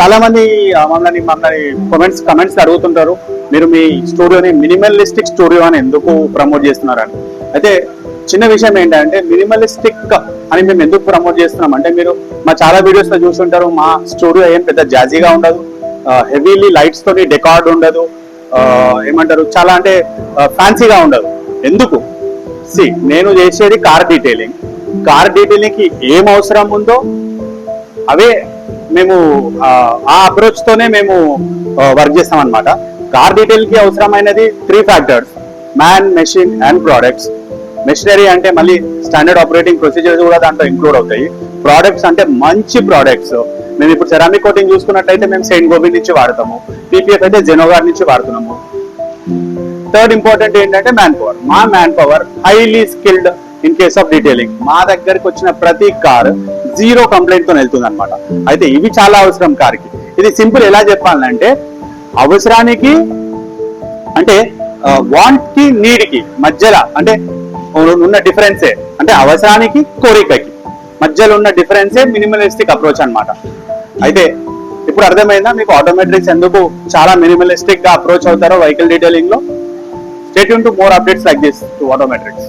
చాలా మంది మమ్మల్ని మమ్మల్ని కమెంట్స్ కమెంట్స్ అడుగుతుంటారు. మీరు మీ స్టూడియోని మినిమలిస్టిక్ స్టూడియో అని ఎందుకు ప్రమోట్ చేస్తున్నారని. అయితే చిన్న విషయం ఏంటంటే మినిమలిస్టిక్ అని మేము ఎందుకు ప్రమోట్ చేస్తున్నాం? అంటే మీరు మా చాలా వీడియోస్లో చూస్తుంటారు. మా స్టూడియో ఏం పెద్ద జాజీగా ఉండదు. హెవీలీ లైట్స్ తోని డెకార్డ్ ఉండదు. ఏమంటారు చాలా అంటే ఫ్యాన్సీగా ఉండదు. ఎందుకు? సి నేను చేసేది కార్ డీటెయిలింగ్ కార్ డీటెయిలింగ్కి ఏం అవసరం ఉందో అవే మేము ఆ, అప్రోచ్తోనే అప్రోచ్ తోనే మేము వర్క్ చేస్తాం అనమాట కార్ డీటెయిల్కి అవసరమైనది three factors man machine and products machinery అంటే మళ్ళీ స్టాండర్డ్ ఆపరేటింగ్ ప్రొసీజర్స్ కూడా దాంట్లో ఇంక్లూడ్ అవుతాయి. ప్రోడక్ట్స్ అంటే మంచి ప్రోడక్ట్స్ మేము ఇప్పుడు సెరామిక్ కోటింగ్ చూసుకున్నట్టయితే మేము సెయింట్ గోబీ నుంచి వాడతాము. పీపీఎఫ్ అయితే జెనోగార్ నుంచి వాడుతున్నాము. థర్డ్ ఇంపార్టెంట్ ఏంటంటే మ్యాన్ పవర్ మా manpower highly skilled in case of detailing మా దగ్గరికి వచ్చిన ప్రతి కార్ జీరో కంప్లైంట్తో వెళ్తుంది అనమాట అయితే ఇవి చాలా అవసరం కారికి. ఇది సింపుల్ ఎలా చెప్పాలంటే అవసరానికి అంటే వాంట్కి నీడ్కి మధ్యలో అంటే ఉన్న డిఫరెన్సే అంటే అవసరానికి కోరికకి మధ్యలో ఉన్న డిఫరెన్సే మినిమలిస్టిక్ అప్రోచ్ అనమాట అయితే ఇప్పుడు అర్థమైందా? మీకు ఆటోమేటిక్స్ ఎందుకు చాలా మినిమలిస్టిక్గా అప్రోచ్ అవుతారో వెహికల్ డీటెయిలింగ్లో stay to more updates like this to Automatics